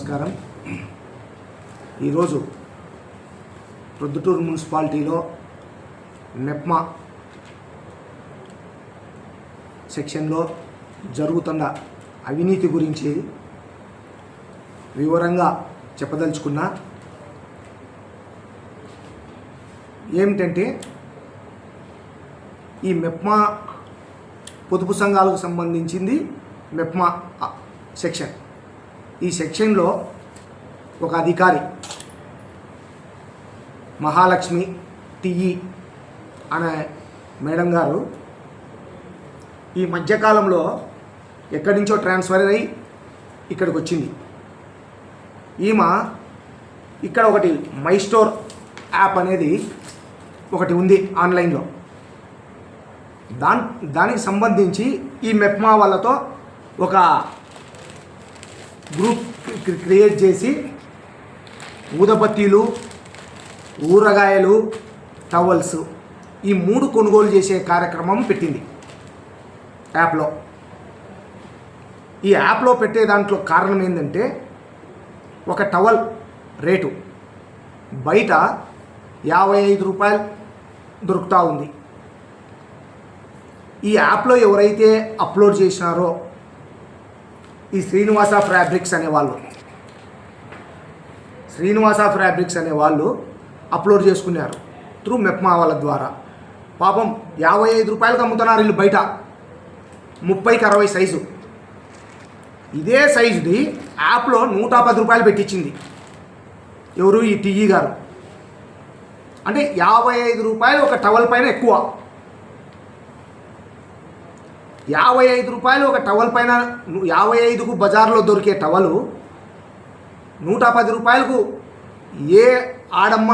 నమస్కారం. ఈరోజు ప్రొద్దుటూరు మున్సిపాలిటీలో మెప్మా సెక్షన్లో జరుగుతున్న అవినీతి గురించి వివరంగా చెప్పదలుచుకున్నా. ఏమిటంటే ఈ మెప్మా పొదుపు సంఘాలకు సంబంధించింది మెప్మా సెక్షన్. ఈ సెక్షన్లో ఒక అధికారి మహాలక్ష్మి టిఈ అనే మేడం గారు ఈ మధ్యకాలంలో ఎక్కడి నుంచో ట్రాన్స్ఫర్ అయ్యి ఇక్కడికి వచ్చింది. ఈమె ఇక్కడ ఒకటి మై స్టోర్ యాప్ అనేది ఒకటి ఉంది ఆన్లైన్లో. దాన్ దానికి సంబంధించి ఈ మెప్మా వాళ్ళతో ఒక గ్రూప్ క్రియేట్ చేసి ఊదబత్తీలు ఊరగాయలు టవల్స్ ఈ మూడు కొనుగోలు చేసే కార్యక్రమం పెట్టింది. యాప్లో. ఈ యాప్లో పెట్టే దాంట్లో కారణం ఏంటంటే ఒక టవల్ రేటు. బయట యాభై ఐదు రూపాయలు దొరుకుతూ ఉంది. ఈ యాప్లో ఎవరైతే అప్లోడ్ చేసినారో ఈ శ్రీనివాస ఫ్యాబ్రిక్స్ అనే వాళ్ళు. శ్రీనివాస ఫ్యాబ్రిక్స్ అనే వాళ్ళు అప్లోడ్ చేసుకున్నారు త్రూ మెప్మా వాళ్ళ ద్వారా. పాపం యాభై ఐదు రూపాయలకు అమ్ముతున్నారు వీళ్ళు బయట. ముప్పైకి అరవై సైజు. ఇదే సైజుది యాప్లో నూట పది రూపాయలు పెట్టించింది. ఎవరు? ఈ టీఈ గారు. అంటే యాభై ఐదు రూపాయలు ఒక టవల్ పైన ఎక్కువ. యాభై ఐదు రూపాయలు ఒక టవల్ పైన యాభై ఐదుకు బజార్లో దొరికే టవలు నూట పది రూపాయలకు ఏ ఆడమ్మ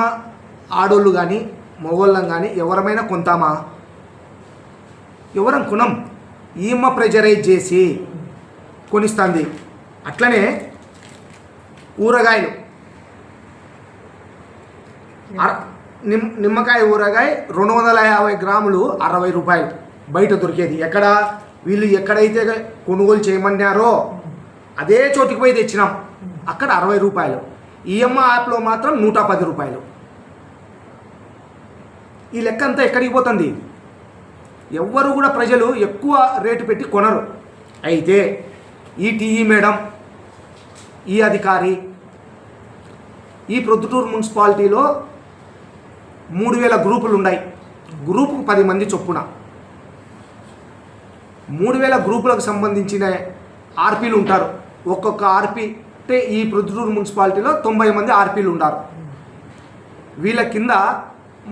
ఆడోళ్ళు కానీ మగోళ్ళం కానీ ఎవరమైనా కొంతామా? ఎవరం కొనం. ఈమ్మ ప్రెజరైజ్ చేసి కొనిస్తుంది. అట్లనే ఊరగాయలు. నిమ్ నిమ్మకాయ ఊరగాయ రెండు వందల యాభై గ్రాములు అరవై రూపాయలు బయట దొరికేది. ఎక్కడ? వీళ్ళు ఎక్కడైతే కొనుగోలు చేయమన్నారో అదే చోటుకి పోయి తెచ్చినాం. అక్కడ అరవై రూపాయలు. ఈఎంఐ యాప్లో మాత్రం నూట పది రూపాయలు. ఈ లెక్క అంతా ఎక్కడికి పోతుంది? ఎవ్వరు కూడా ప్రజలు ఎక్కువ రేటు పెట్టి కొనరు. అయితే ఈ టీఈ మేడం ఈ అధికారి ఈ ప్రొద్దుటూరు మున్సిపాలిటీలో మూడు వేల గ్రూపులు ఉన్నాయి. గ్రూపుకు పది మంది చొప్పున. మూడు వేల గ్రూపులకు సంబంధించిన ఆర్పీలు ఉంటారు. ఒక్కొక్క ఆర్పీ అంటే ఈ ప్రొద్దుటూరు మున్సిపాలిటీలో తొంభై మంది ఆర్పీలు ఉంటారు. వీళ్ళ కింద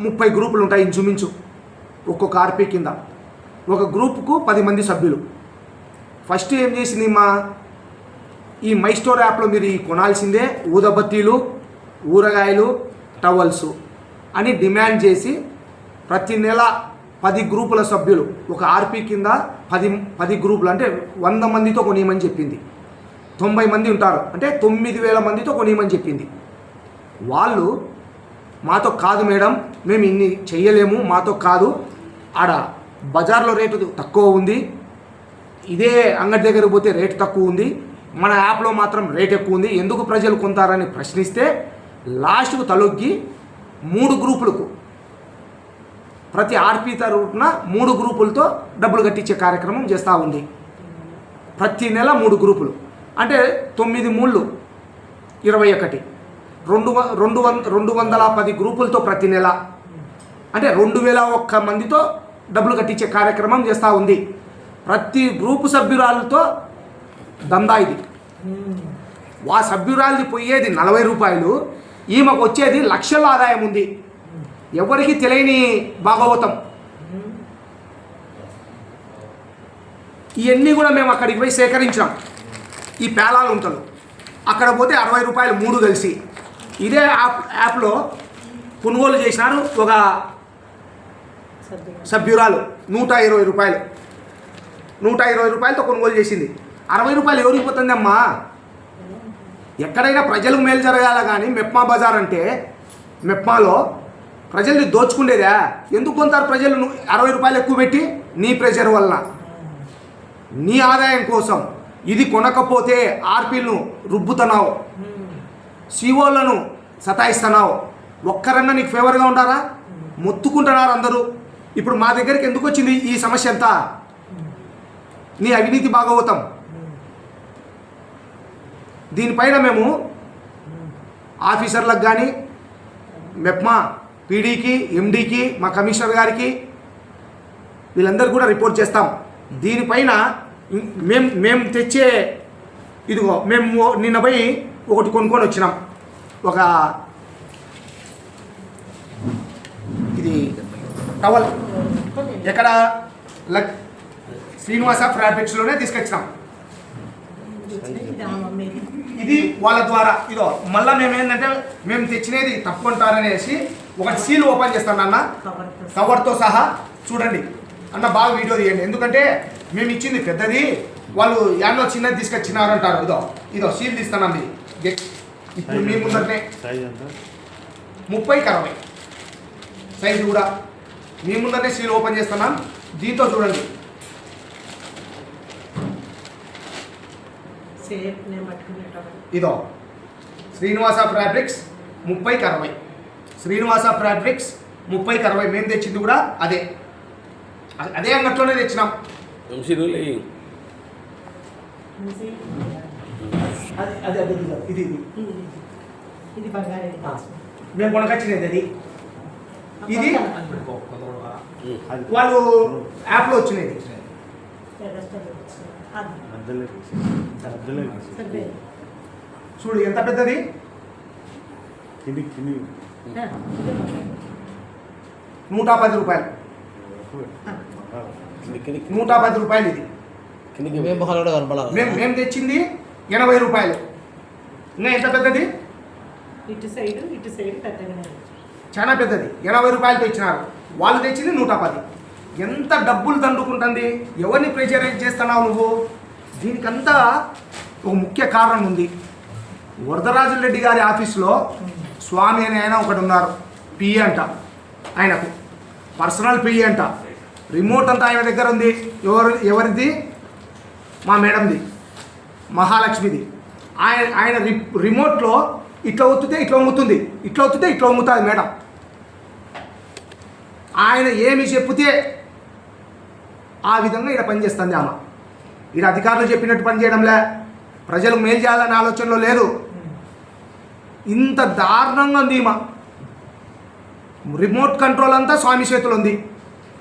ముప్పై గ్రూపులు ఉంటాయి ఇంచుమించు ఒక్కొక్క ఆర్పీ కింద. ఒక గ్రూపుకు పది మంది సభ్యులు. ఫస్ట్ ఏం చేసింది మా ఈ మై స్టోర్ యాప్లో మీరు ఈ కొనాల్సిందే ఊదబత్తీలు ఊరగాయలు టవల్స్ అని డిమాండ్ చేసి ప్రతి నెల పది గ్రూపుల సభ్యులు. ఒక ఆర్పీ కింద పది పది గ్రూపులు. అంటే వంద మందితో కొనియమని చెప్పింది. తొంభై మంది ఉంటారు. అంటే తొమ్మిది వేల మందితో కొనియమని చెప్పింది. వాళ్ళు మాతో కాదు మేడం మేము ఇన్ని చెయ్యలేము మాతో కాదు. ఆడ బజార్లో రేటు తక్కువ ఉంది. ఇదే అంగడి దగ్గర పోతే రేటు తక్కువ ఉంది. మన యాప్లో మాత్రం రేట్ ఎక్కువ ఉంది. ఎందుకు ప్రజలు కొంటారని ప్రశ్నిస్తే లాస్ట్కు తలొగ్గి మూడు గ్రూపులకు ప్రతి ఆర్పీ తరఫున మూడు గ్రూపులతో డబ్బులు కట్టించే కార్యక్రమం చేస్తూ ఉంది. ప్రతి నెల మూడు గ్రూపులు. అంటే తొమ్మిది మూళ్ళు ఇరవై ఒకటి. రెండు రెండు వం రెండు వందల పది గ్రూపులతో ప్రతి నెల. అంటే రెండు వేల ఒక్క మందితో డబ్బులు కట్టించే కార్యక్రమం చేస్తూ ఉంది. ప్రతి గ్రూపు సభ్యురాలతో దందా ఇది. వా సభ్యురాలది పోయేది నలభై రూపాయలు ఈమెకు వచ్చేది లక్షల ఆదాయం ఉంది. ఎవరికి తెలియని భాగవతం. ఇవన్నీ కూడా మేము అక్కడికి పోయి సేకరించాం ఈ పేలాలు ఉంటారు అక్కడ పోతే అరవై రూపాయలు మూడు కలిసి. ఇదే యాప్ యాప్లో కొనుగోలు చేసినారు ఒక సభ్యురాలు. నూట ఇరవై రూపాయలు. నూట ఇరవై రూపాయలతో కొనుగోలు చేసింది. అరవై రూపాయలు ఎవరికి పోతుందమ్మా? ఎక్కడైనా ప్రజలకు మేలు జరగాల కానీ మెప్మా బజార్ అంటే మెప్మాలో ప్రజల్ని దోచుకుండేదా? ఎందుకు కొంటారు ప్రజలు? అరవై రూపాయలు ఎక్కువ పెట్టి నీ ప్రెషర్ వల్ల. నీ ఆదాయం కోసం ఇది కొనకపోతే ఆర్పీలను రుబ్బుతున్నావు. సీఓలను సతాయిస్తున్నావు. ఒక్కరన్నా నీకు ఫేవర్గా ఉంటారా మొత్తుకుంటున్నారు అందరూ. ఇప్పుడు మా దగ్గరికి ఎందుకు వచ్చింది ఈ సమస్య అంతా? నీ అవినీతి భాగవతం. దీనిపైన మేము ఆఫీసర్లకు కానీ మెప్మా పీడీకి ఎండీకి మా కమిషనర్ గారికి వీళ్ళందరూ కూడా రిపోర్ట్ చేస్తాం. దీనిపైన మేము మేము తెచ్చే ఇదిగో మేము నిన్న పోయి ఒకటి కొనుక్కొని వచ్చినాం. ఒక ఇది టవల్. ఎక్కడ? లక్ శ్రీనివాస ఫ్యాబ్రిక్స్లోనే తీసుకొచ్చినాం. ఇది వాళ్ళ ద్వారా. ఇదో మళ్ళీ మేము ఏంటంటే మేము తెచ్చినది తప్పు అంటారనేసి ఒక సీల్ ఓపెన్ చేస్తాను అన్న కవర్తో సహా. చూడండి. అన్న బాగా వీడియో తీయండి. ఎందుకంటే మేము ఇచ్చింది పెద్దది. వాళ్ళు యాన్నో చిన్నది తీసుకొచ్చినారు అంటారు. ఇదో ఇదో సీల్ తీస్తానండి ఇప్పుడు మీ ముందరనే. ముప్పైకి అరవై సైజు కూడా. మీ ముందరనే సీల్ ఓపెన్ చేస్తున్నాం దీంతో చూడండి. ఇదో శ్రీనివాస ఫ్యాబ్రిక్స్ ముప్పైకి అరవై శ్రీనివాస ఫ్యాబ్రిక్స్ ముప్పైకి అరవై. మేము తెచ్చింది కూడా అదే. అదే అంగట్లోనే తెచ్చినాం. అది అది అది ఇది ఇది ఇది. బంగారు. మేము కొనకొచ్చినది అది. ఇది? అది వాళ్ళు యాప్లో వచ్చినది. చూడు ఎంత పెద్దది? కింది కింది నూట పది రూపాయలు. నూట పది రూపాయలు ఇది. మేము తెచ్చింది ఎనభై రూపాయలు. ఇంకా ఎంత పెద్దది? ఇటు సైడ్ ఇటు సైడ్ చాలా పెద్దది. ఎనభై రూపాయలతో ఇచ్చినారు వాళ్ళు తెచ్చింది నూట పది. ఎంత డబ్బులు దండుకుంటుంది? ఎవరిని ప్రెషరైజ్ చేస్తున్నావు నువ్వు? దీనికంతా ఒక ముఖ్య కారణం ఉంది. వరదరాజు రెడ్డి గారి ఆఫీస్లో స్వామి అని ఆయన ఒకటి ఉన్నారు. పిఏ అంట. ఆయనకు. పర్సనల్ పిఏ అంట. రిమోట్ అంతా ఆయన దగ్గర ఉంది. ఎవరు ఎవరిది? మా మేడంది. మహాలక్ష్మిది. ఆయన ఆయన రి రిమోట్లో ఇట్లా ఒత్తితే ఇట్లా ఒంగుతుంది ఇట్లా ఒత్తితే ఇట్లా ఒంగుతుంది మేడం. ఆయన ఏమి చెప్తే ఆ విధంగా ఇక్కడ పనిచేస్తుంది ఆమె. ఇక్కడ అధికారులు చెప్పినట్టు పనిచేయడంలే ప్రజలకు మేలు చేయాలనే ఆలోచనలో లేదు. ఇంత దారుణంగా ఉంది మా రిమోట్ కంట్రోల్ అంతా స్వామి చేతులు ఉంది.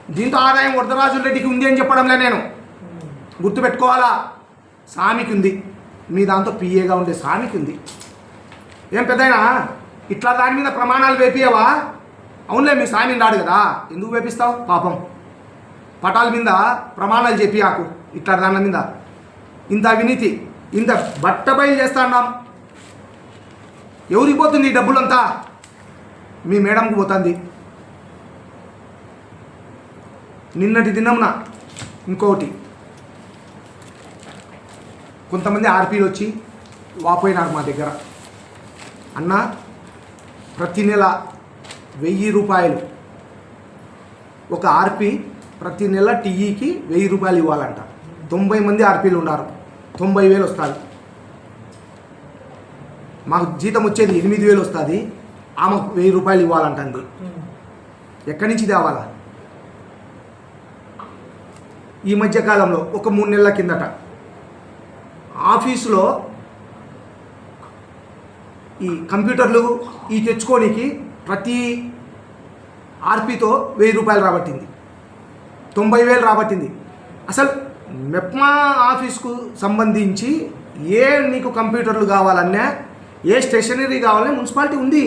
దీంతో ఆదాయం వరదరాజు రెడ్డికి ఉంది అని చెప్పడంలే నేను. గుర్తుపెట్టుకోవాలా? స్వామికి ఉంది మీ దాంతో పిఏగా ఉండే స్వామికి ఉంది ఏం పెద్దయినా ఇట్లా దాని మీద ప్రమాణాలు వేపియవా అవునులే మీ స్వామిని రాడు కదా. ఎందుకు వేపిస్తావు? పాపం. పటాల మీద ప్రమాణాలు చెప్పియాకు ఇట్లా దాని మీద. ఇంత అవినీతి ఇంత బట్ట బయలు చేస్తా ఉన్నాం ఎవరికి పోతుంది ఈ డబ్బులంతా? మీ మేడంకి పోతుంది. నిన్నటి దినంన ఇంకొకటి. కొంతమంది ఆర్పీలు వచ్చి వాపోయినారు మా దగ్గర. అన్న ప్రతి నెల వెయ్యి రూపాయలు. ఒక ఆర్పి ప్రతి నెల టీఈకి వెయ్యి రూపాయలు ఇవ్వాలంట. తొంభై మంది ఆర్పీలు ఉన్నారు. తొంభై వేలు వస్తారు మాకు జీతం వచ్చేది ఎనిమిది వేలు వస్తుంది. ఆమెకు వెయ్యి రూపాయలు ఇవ్వాలంటుంది. ఎక్కడి నుంచి తేవాలా? ఈ మధ్యకాలంలో ఒక మూడు నెలల కిందట ఆఫీసులో ఈ కంప్యూటర్లు ఈ తెచ్చుకోనికి ప్రతి ఆర్పీతో వెయ్యి రూపాయలు రాబట్టింది. తొంభై వేలు రాబట్టింది. అసలు మెప్మా ఆఫీస్కు సంబంధించి ఏ నీకు కంప్యూటర్లు కావాలన్నా ఏ స్టేషనరీ కావాలని మున్సిపాలిటీ ఉంది.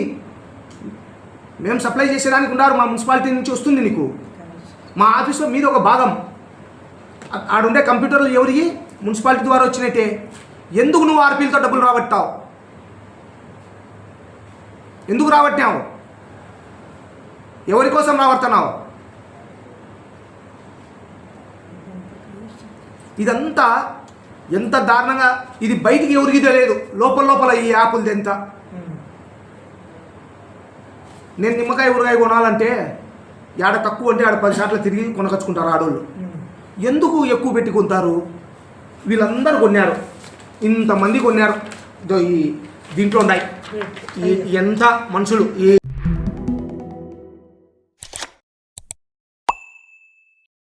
మేము సప్లై చేసేదానికి ఉన్నారు మా మున్సిపాలిటీ నుంచి వస్తుంది నీకు. మా ఆఫీస్లో మీది ఒక భాగం. ఆడుండే కంప్యూటర్లు ఎవరికి మున్సిపాలిటీ ద్వారా వచ్చినట్టే. ఎందుకు నువ్వు ఆర్పీలతో డబ్బులు రాబట్టావు? ఎందుకు రాబట్టావు ఎవరి కోసం రాబడుతున్నావు? ఇదంతా ఎంత దారుణంగా ఇది బయటికి ఎవరికి తెలియదు. లోపల లోపల ఈ యాపులది ఎంత? నేను నిమ్మకాయ ఊరగాయ కొనాలంటే ఆడ తక్కువ అంటే ఆడ పది షాట్లు తిరిగి కొనకొచ్చుకుంటారు ఆడోళ్ళు. ఎందుకు ఎక్కువ పెట్టి కొంటారు? వీళ్ళందరూ కొన్నారు. ఇంతమంది కొన్నారు. ఇదో ఈ దీంట్లో ఉన్నాయి. ఎంత మనుషులు ఈ